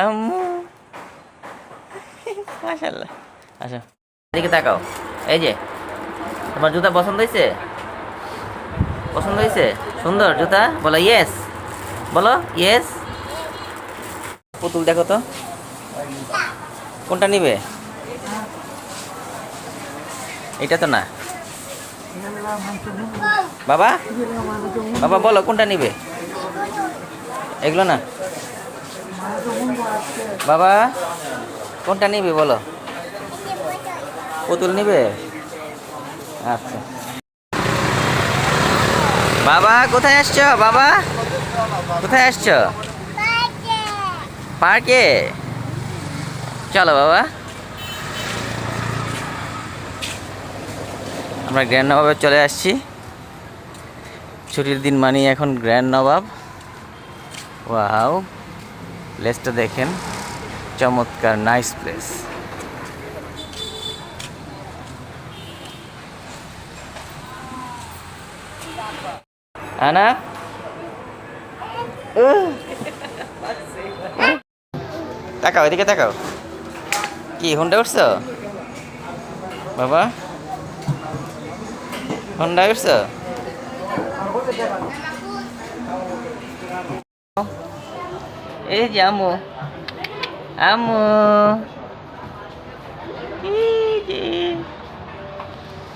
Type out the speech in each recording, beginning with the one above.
আম্মু। আসো। এদিকে তাকাও। এই যে, তোমার জুতা পছন্দ হয়েছে? পছন্দ হয়েছে? সুন্দর জুতা? বলো ইয়েস বলো ইয়েস পুতুল দেখো তো। কোনটা নিবে? এটা তো না। বাবা? বাবা বলো কোনটা নিবে? এগুলো না। বাবা, কোনটা নিবে বলো? পুতুল নিবে? আচ্ছা। বাবা, কোথায় আসছো? বাবা, কোথায় আসছো? পার্কে। চলো বাবা। আমরা গ্র্যান্ড নবাবে চলে আসছি। ছুটির দিন মানি এখন গ্র্যান্ড নবাব। ওয়াও। প্লেসটা দেখেন। চমৎকার নাইস প্লেস। তাকাও এদিকে তাকাও। কি হুন্ডা উঠছো বাবা। হুন্ডা উঠছো এই যে আমু আমু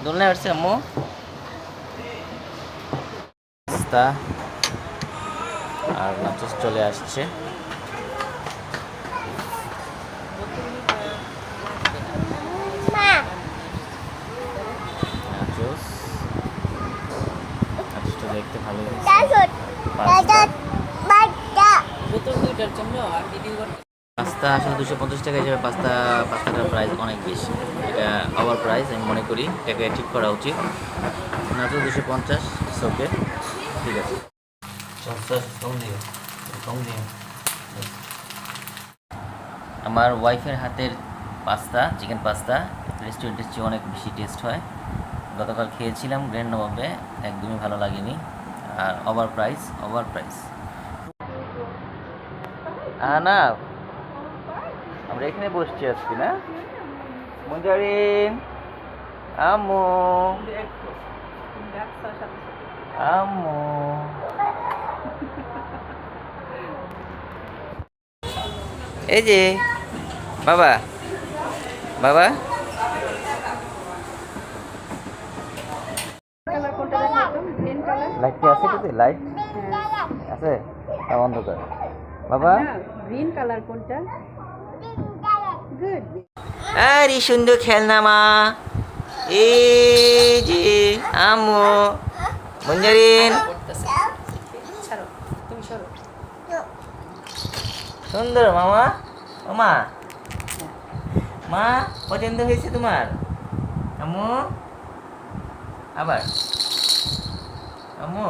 দোলনায় উঠছে আম্মু রাস্তা আর নাচস চলে আসছে। নাচস নাচসটা পাস্তা আসলে দুশো পঞ্চাশ টাকা হিসেবে পাস্তা, পাস্তাটার প্রাইস অনেক বেশি। এটা ওভার প্রাইস আমি মনে করি। এটাকে ঠিক করা উচিত। নাচো দুশো পঞ্চাশ ওকে ঠিক আছে। আমার ওয়াইফের হাতের পাস্তা চিকেন পাস্তা রেস্টুরেন্টের চেয়ে অনেক বেশি টেস্ট হয়। গতকাল খেয়েছিলাম গ্র্যান্ড নবাবে, একদমই ভালো লাগেনি। আর ওভার প্রাইস ওভার প্রাইস আনা। আমরা এখানে বসছি আজকে না? মঞ্জারিন আম্মু। আম্মু। এই যে বাবা। বাবা। লাইট কি আছে? লাইট আছে? তা বন্ধ কর। বাবা? গ্রিন কালার কোনটা? গুড আরে সুন্দর খেলনা মা। এই যে আম্মু। মঞ্জারিন। সুন্দর মামা। মামা মা পছন্দ হয়েছে তোমার? আম্মু। আবার। আম্মু।